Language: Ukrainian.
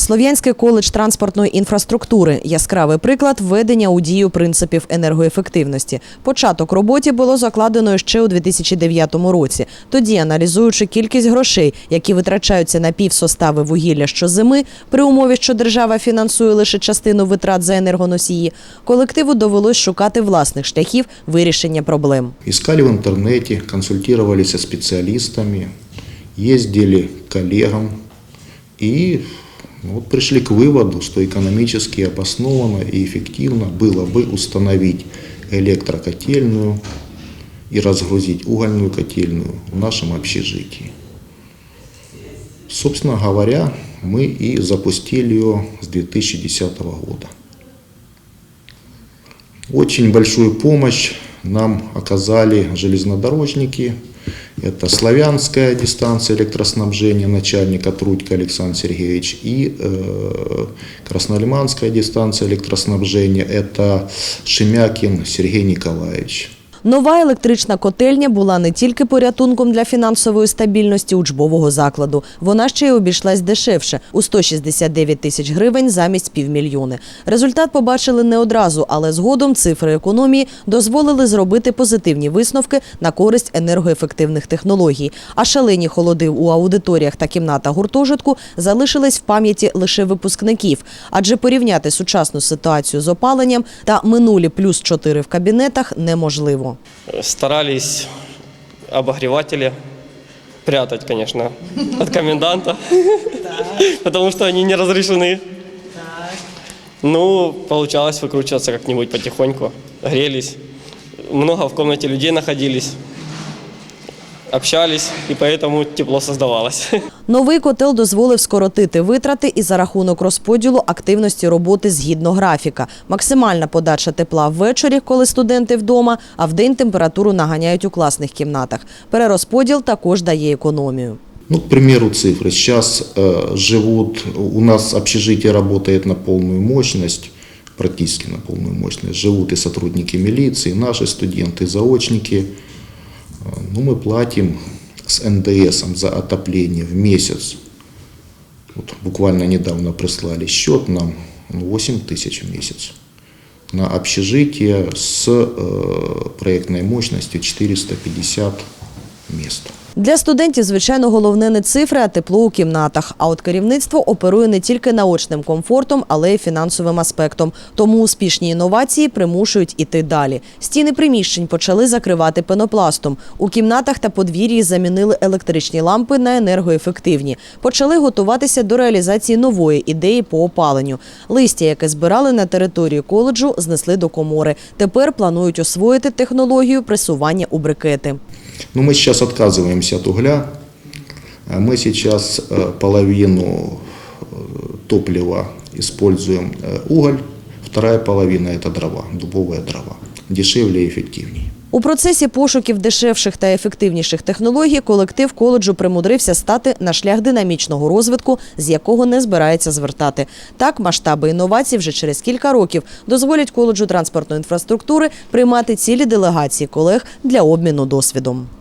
Слов'янський коледж транспортної інфраструктури яскравий приклад введення у дію принципів енергоефективності. Початок роботі було закладено ще у 2009 році. Тоді, аналізуючи кількість грошей, які витрачаються на півсостави вугілля щозими, при умові, що держава фінансує лише частину витрат за енергоносії, колективу довелось шукати власних шляхів вирішення проблем. Искали в интернете, консультировались со специалистами, ездили к коллегам и ну, вот пришли к выводу, что экономически обоснованно и эффективно было бы установить электрокотельную и разгрузить угольную котельную в нашем общежитии. Собственно говоря, мы и запустили ее с 2010 года. Очень большую помощь нам оказали железнодорожники. Это Славянская дистанция электроснабжения, начальника Трудько Александр Сергеевич, и э, Краснолиманская дистанция электроснабжения, это Шемякин Сергей Николаевич. Нова електрична котельня була не тільки порятунком для фінансової стабільності учбового закладу, вона ще й обійшлась дешевше у 169 тисяч гривень замість півмільйони. Результат побачили не одразу, але згодом цифри економії дозволили зробити позитивні висновки на користь енергоефективних технологій. А шалені холоди у аудиторіях та кімнатах гуртожитку залишились в пам'яті лише випускників, адже порівняти сучасну ситуацію з опаленням та минулі плюс 4 в кабінетах неможливо. Старались обогреватели прятать, конечно, от коменданта, потому что они не разрешены. Ну, получалось выкручиваться как-нибудь потихоньку. Грелись. Много в комнате людей находились. Общались, и поэтому тепло создавалось. Новий котел дозволив скоротити витрати і за рахунок розподілу активності роботи згідно графіка. Максимальна подача тепла ввечері, коли студенти вдома, а вдень температуру наганяють у класних кімнатах. Перерозподіл також дає економію. Ну, к примеру, цифры. Сейчас э, живут, у нас общежитие работает на полную мощность, практически на полную мощность. Живут и сотрудники милиции, и наши студенты, и заочники. Э, Ну, мы платим с НДС за отопление в месяц. Вот буквально недавно прислали счет нам ну, 8 тысяч в месяц. На общежитие с э, проектной мощностью 450 мест. Для студентів, звичайно, головне не цифри, а тепло у кімнатах. А от керівництво оперує не тільки наочним комфортом, але й фінансовим аспектом. Тому успішні інновації примушують іти далі. Стіни приміщень почали закривати пенопластом. У кімнатах та подвір'ї замінили електричні лампи на енергоефективні. Почали готуватися до реалізації нової ідеї по опаленню. Листя, яке збирали на території коледжу, знесли до комори. Тепер планують освоїти технологію пресування у брикети. Ну, ми зараз відказуємо 80 угля. Э, мы сейчас э, половину э, топлива используем уголь, вторая половина – это дрова, дубовые дрова. Дешевле и эффективнее. У процесі пошуків дешевших та ефективніших технологій колектив коледжу примудрився стати на шлях динамічного розвитку, з якого не збирається звертати. Так масштаби інновацій вже через кілька років дозволять коледжу транспортної інфраструктури приймати цілі делегації колег для обміну досвідом.